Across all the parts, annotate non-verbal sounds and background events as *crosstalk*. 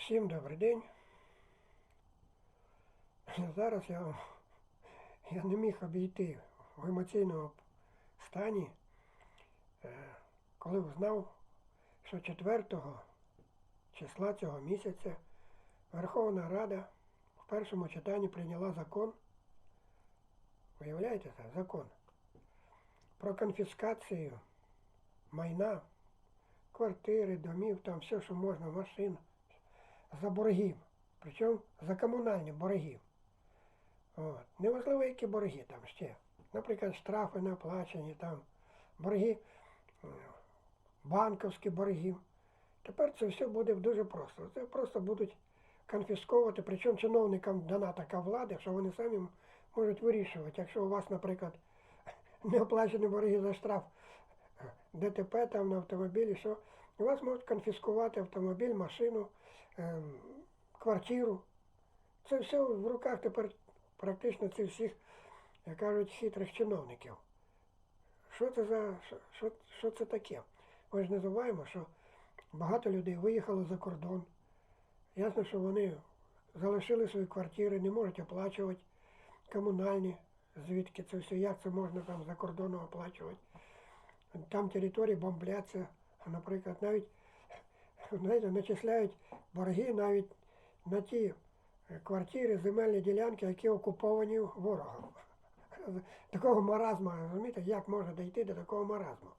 Всім добрий день. Зараз я, я не міг обійти в емоційному стані, е, коли узнав, що 4 числа цього місяця Верховна Рада в першому читанні прийняла закон. Уявляєте це? Закон про конфіскацію майна, квартири, домів, там все, що можна, машин, за боргів. Причому за комунальні боргів. От. Неважливо, які борги там ще. Наприклад, штрафи не оплачені, там, борги, е, банківські борги. Тепер це все буде дуже просто. Це просто будуть конфісковувати, причому чиновникам дана така влада, що вони самі можуть вирішувати. Якщо у вас, наприклад, *laughs* не оплачені борги за штраф е, ДТП там на автомобілі, що у вас можуть конфіскувати автомобіль, машину, квартиру. Це все в руках тепер практично цих всіх, як кажуть, хитрих чиновників. Що це за що, що це таке? Ми ж не забуваємо, що багато людей виїхало за кордон. Ясно, що вони залишили свої квартири, не можуть оплачувати комунальні, звідки це все, як це можна там за кордоном оплачувати. Там території бомбляться, наприклад, навіть знаєте, начисляють борги навіть на ті е, квартири, земельні ділянки, які окуповані ворогом. *laughs* Такого маразму, розумієте, як може дійти до такого маразму?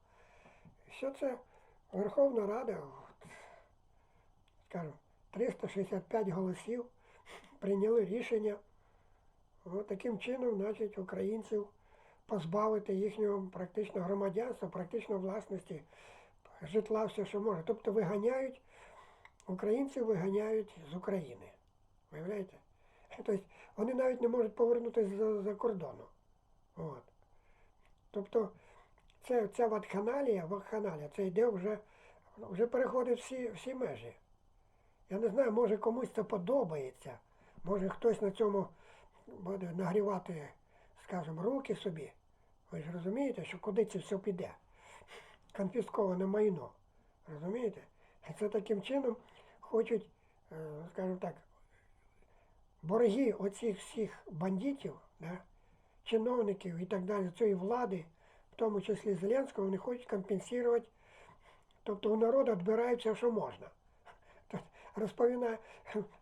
Що це Верховна Рада, скажімо, 365 голосів *laughs* прийняли рішення от таким чином, значить, українців позбавити їхнього практично громадянства, практично власності, житла, все, що може. Тобто виганяють, українців виганяють з України. Виявляєте? Тобто вони навіть не можуть повернутися за, за кордону. От. Тобто це, ця вакханалія, вакханалія, це йде вже, вже переходить всі, всі межі. Я не знаю, може комусь це подобається, може хтось на цьому буде нагрівати, скажімо, руки собі. Ви ж розумієте, що куди це все піде? Конфісковане майно. Розумієте? І це таким чином хочуть, е, скажімо так, борги оцих всіх бандитів, да, чиновників і так далі, цієї влади, в тому числі Зеленського, вони хочуть компенсувати. Тобто у народу відбирають все, що можна. Розповідає,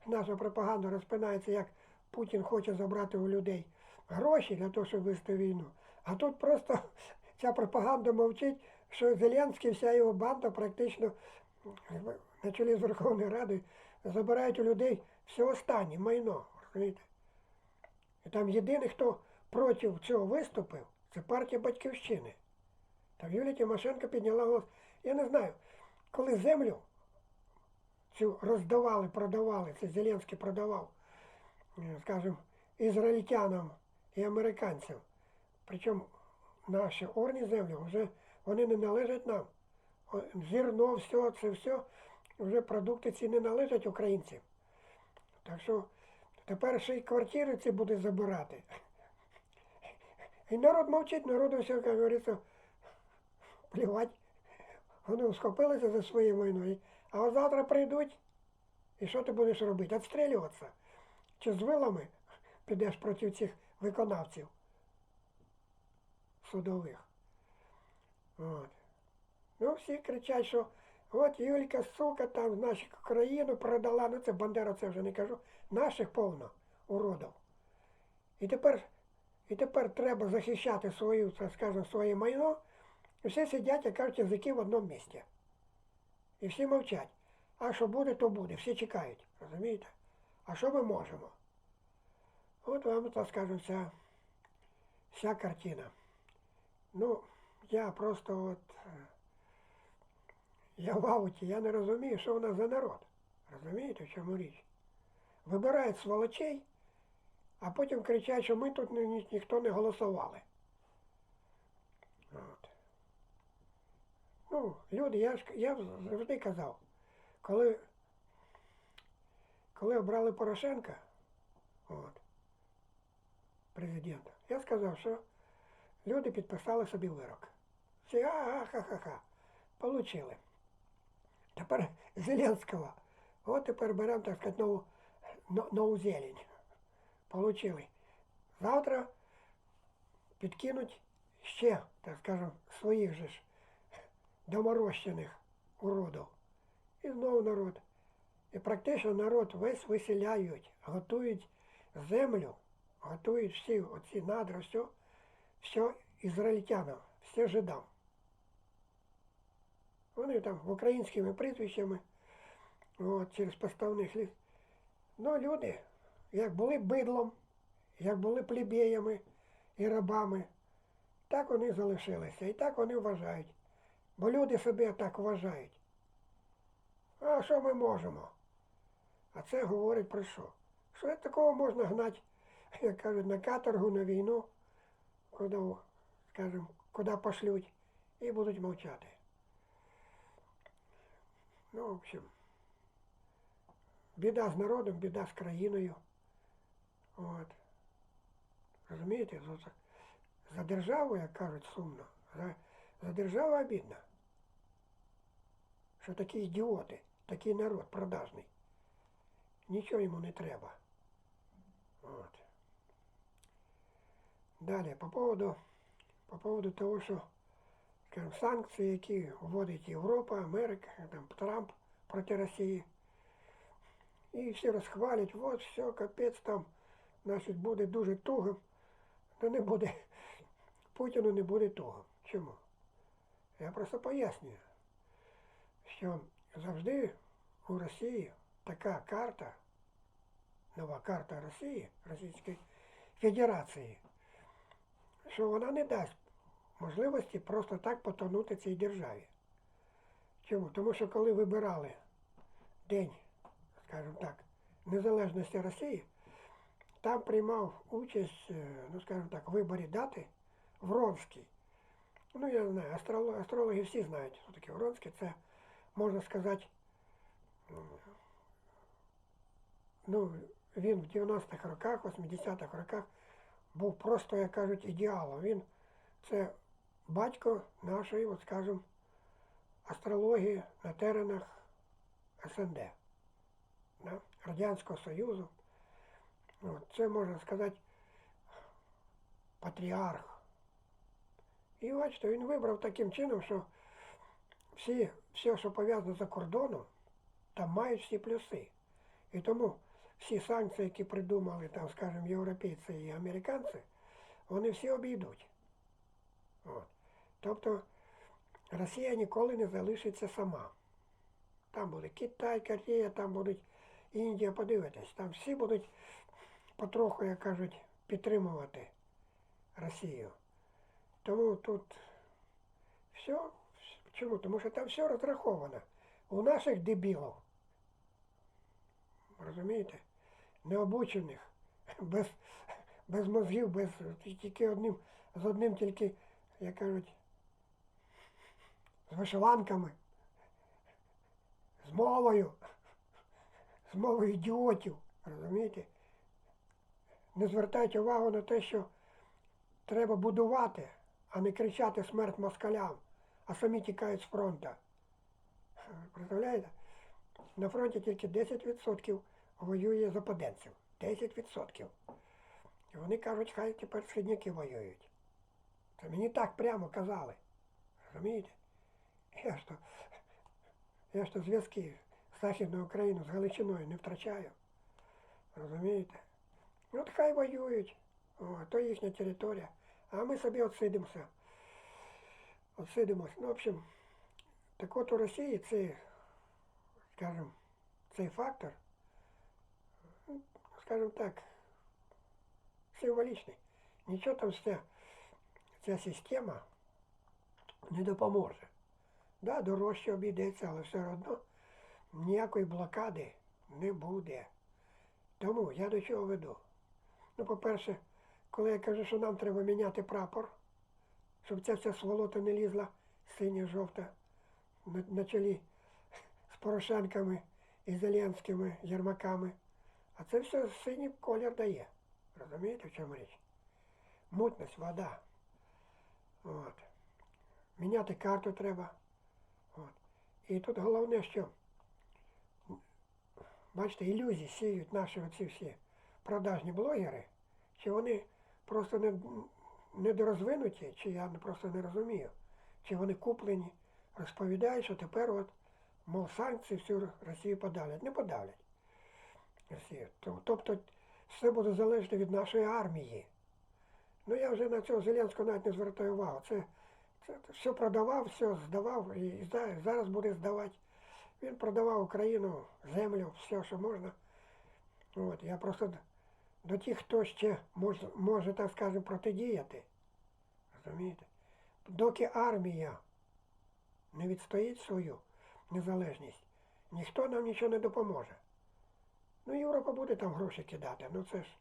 наша пропаганда розпинається, як Путін хоче забрати у людей гроші для того, щоб вести війну. А тут просто ця пропаганда мовчить, що Зеленський, вся його банда практично на чолі з Верховною Радою забирають у людей все останнє майно. розумієте? І там єдиний, хто проти цього виступив, це партія Батьківщини. Там Юлія Тимошенко підняла голос. Я не знаю, коли землю цю роздавали, продавали, це Зеленський продавав, е, скажімо, ізраїльтянам і американцям. Причому наші орні землі вже вони не належать нам. Зерно, все, це все, вже продукти ці не належать українцям. Так що тепер ще й квартири ці буде забирати. І народ мовчить, народу все, як говориться, плівать. Вони схопилися за своє майно. А от завтра прийдуть, і що ти будеш робити? Отстрілюватися? Чи з вилами підеш проти цих виконавців судових? От. Ну, всі кричать, що от Юлька, сука, там нашу країну продала, ну це Бандера, це вже не кажу, наших повно уродів. І тепер, і тепер треба захищати свою, так скажемо, своє майно, і всі сидять, як кажуть, язики в одному місці. І всі мовчать. А що буде, то буде. Всі чекають. Розумієте? А що ми можемо? От вам, так скажемо, вся, вся картина. Ну, я просто от. е, Я в ауті, я не розумію, що у нас за народ. Розумієте, в чому річ? Вибирають сволочей, а потім кричать, що ми тут ні, ні- ніхто не голосували. От. Ну, люди, я ж я завжди казав, коли, коли обрали Порошенка, от, президента, я сказав, що люди підписали собі вирок. Всі ага, ха-ха-ха. Получили. Тепер Зеленського От тепер беремо, так сказати, нову, нову зелень. Получили. Завтра підкинуть ще, так скажемо, своїх же ж доморощених уродів. І знову народ. І практично народ весь виселяють, готують землю, готують всі оці надра, все, все ізраїльтянам, все жидам. Вони там українськими прізвищами, от, через поставних ліс. Ну, люди, як були бидлом, як були плебеями і рабами, так вони залишилися. І так вони вважають. Бо люди себе так вважають. А що ми можемо? А це говорить про що? Що такого можна гнати, *laughs* як кажуть, на каторгу, на війну, куди, скажімо, куди пошлють, і будуть мовчати. Ну, в общем, біда з народом, біда з країною. От. Розумієте, за, за державу, як кажуть, сумно, за, за державу обідно. Що такі ідіоти, такий народ продажний. Нічого йому не треба. От. Далі, по поводу, по поводу того, що скажімо, санкції, які вводить Європа, Америка, там, Трамп проти Росії. І всі розхвалять, от все, капець там, значить, буде дуже туго. Та не буде, Путіну не буде туго. Чому? Я просто пояснюю, що завжди у Росії така карта, нова карта Росії, Російської Федерації, що вона не дасть можливості просто так потонути цій державі. Чому? Тому що коли вибирали День, скажімо так, незалежності Росії, там приймав участь, е, ну скажімо так, в виборі дати Вронський. Ну, я не знаю, астрологи, астрологи всі знають, що таке Вронський. Це, можна сказати, ну, він в 90-х роках, 80-х роках був просто, як кажуть, ідеалом. Він це батько нашої, от скажімо, астрології на теренах СНД, да, Радянського Союзу. От, це можна сказати патріарх. І бачите, він вибрав таким чином, що всі, все, що пов'язано за кордоном, там мають всі плюси. І тому всі санкції, які придумали, там, скажімо, європейці і американці, вони всі обійдуть. От. Тобто Росія ніколи не залишиться сама. Там буде Китай, Корея, там будуть Індія, подивитись, там всі будуть потроху, як кажуть, підтримувати Росію. Тому тут все, чому? Тому що там все розраховано. У наших дебілів, розумієте, необучених, без, без мозгів, без тільки одним, з одним тільки, як кажуть, з вишиванками, з мовою, з мовою ідіотів, розумієте? Не звертайте увагу на те, що треба будувати, а не кричати смерть москалям, а самі тікають з фронту. Представляєте? На фронті тільки 10% воює западенців. 10%. І вони кажуть, хай тепер східняки воюють. Це мені так прямо казали. Розумієте? Я ж то, я ж то зв'язки з Західною Україною, з Галичиною не втрачаю. Розумієте? Ну, от хай воюють. О, то їхня територія. А ми собі отсидимося. Отсидимось. Ну, в общем, так от у Росії цей, скажімо, цей фактор, ну, скажімо так, символічний. Нічого там вся ця система не допоможе. Да, дорожче обійдеться, але все одно ніякої блокади не буде. Тому я до чого веду? Ну, по-перше, коли я кажу, що нам треба міняти прапор, щоб ця вся сволота не лізла синя-жовта на, на чолі з Порошенками і Зеленськими Єрмаками. А це все синій колір дає. Розумієте, в чому річ? Мутність, вода. От. Міняти карту треба. І тут головне, що бачите, ілюзії сіють наші оці всі продажні блогери, чи вони просто не, недорозвинуті, чи я просто не розумію, чи вони куплені, розповідають, що тепер от, мов санкції всю Росію подавлять. Не подавлять. Росію. Тобто все буде залежати від нашої армії. Ну я вже на цього Зеленського навіть не звертаю увагу. Це все продавав, все здавав і зараз буде здавати. Він продавав Україну, землю, все, що можна. От, я просто до тих, хто ще може, може так скажемо, протидіяти. Розумієте? Доки армія не відстоїть свою незалежність, ніхто нам нічого не допоможе. Ну, Європа буде там гроші кидати, ну це ж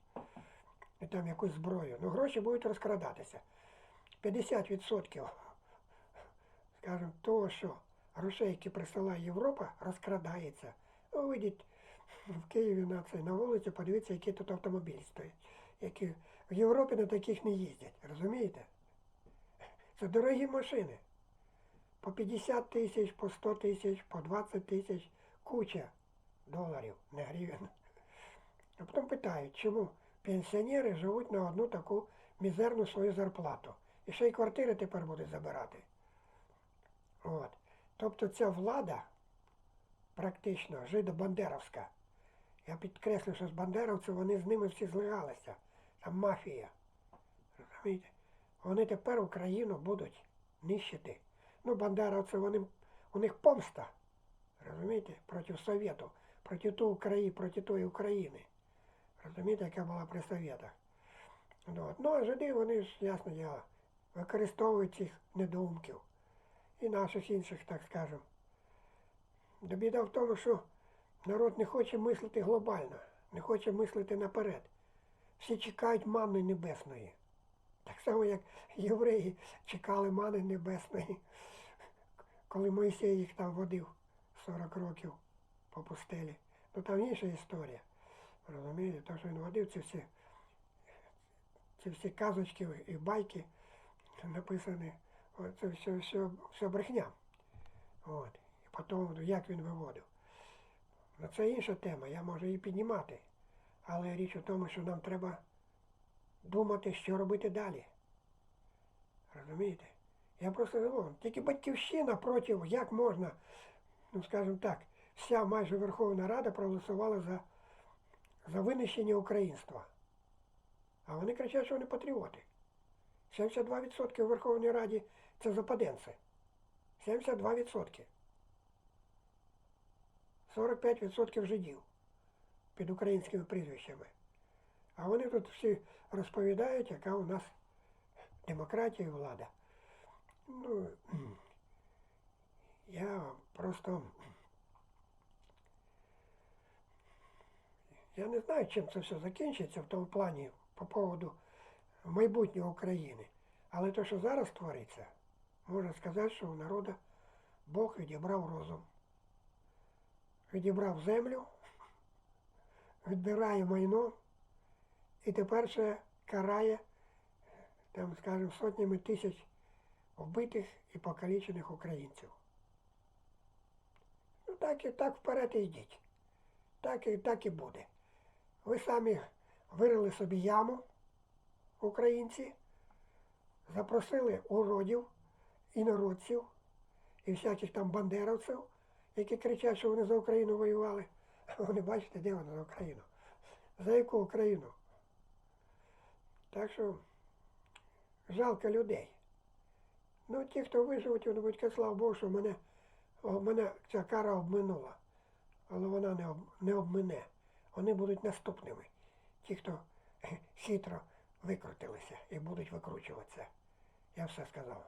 і там якусь зброю. Ну гроші будуть розкрадатися. 50%, скажімо, того, що грошей, які присилає Європа, розкрадається. Ну, вийдіть в Києві на це, на вулицю, подивіться, які тут автомобілі стоять. Які в Європі на таких не їздять, розумієте? Це дорогі машини. По 50 тисяч, по 100 тисяч, по 20 тисяч, куча доларів, не гривень. А потім питають, чому пенсіонери живуть на одну таку мізерну свою зарплату. І ще й квартири тепер будуть забирати. От. Тобто ця влада практично жидо-бандеровська. Я підкреслю, що з бандеровців вони з ними всі злигалися. Там мафія. Розумієте? Вони тепер Україну будуть нищити. Ну, бандеровці, вони, у них помста. Розумієте? Проти Совєту, проти ту України, проти тої України. Розумієте, яка була при Совєтах. Ну, ну а жиди, вони ж, ясно діло, використовують цих недоумків. І наших інших, так скажемо. Да біда в тому, що народ не хоче мислити глобально, не хоче мислити наперед. Всі чекають мани небесної. Так само, як євреї чекали мани небесної, коли Мойсей їх там водив 40 років по пустелі. Ну там інша історія. Розумієте, то, що він водив ці всі, ці всі казочки і байки написані, це все, все, все брехня. От. І потім, як він виводив. Ну, це інша тема, я можу її піднімати. Але річ у тому, що нам треба думати, що робити далі. Розумієте? Я просто говорю, тільки батьківщина проти, як можна, ну скажімо так, вся майже Верховна Рада проголосувала за, за винищення українства. А вони кричать, що вони патріоти. 72% у Верховній Раді це западенці. 72%. 45% жидів під українськими прізвищами. А вони тут всі розповідають, яка у нас демократія і влада. Ну, я просто. Я не знаю, чим це все закінчиться в тому плані по поводу майбутнього України. Але те, що зараз твориться, можна сказати, що у народу Бог відібрав розум. Відібрав землю, відбирає майно і тепер ще карає, там, скажімо, сотнями тисяч вбитих і покалічених українців. Ну так і так вперед і йдіть. Так і, так і буде. Ви самі вирили собі яму, українці, запросили уродів, інородців і всяких там бандеровців, які кричать, що вони за Україну воювали. А *laughs* вони бачите, де вони за Україну? За яку Україну? Так що жалко людей. Ну, ті, хто виживуть, вони будуть слава Богу, що мене, мене ця кара обминула. Але вона не, об, не обмине. Вони будуть наступними. Ті, хто *laughs* хитро викрутилися і будуть викручуватися. Я все сказав.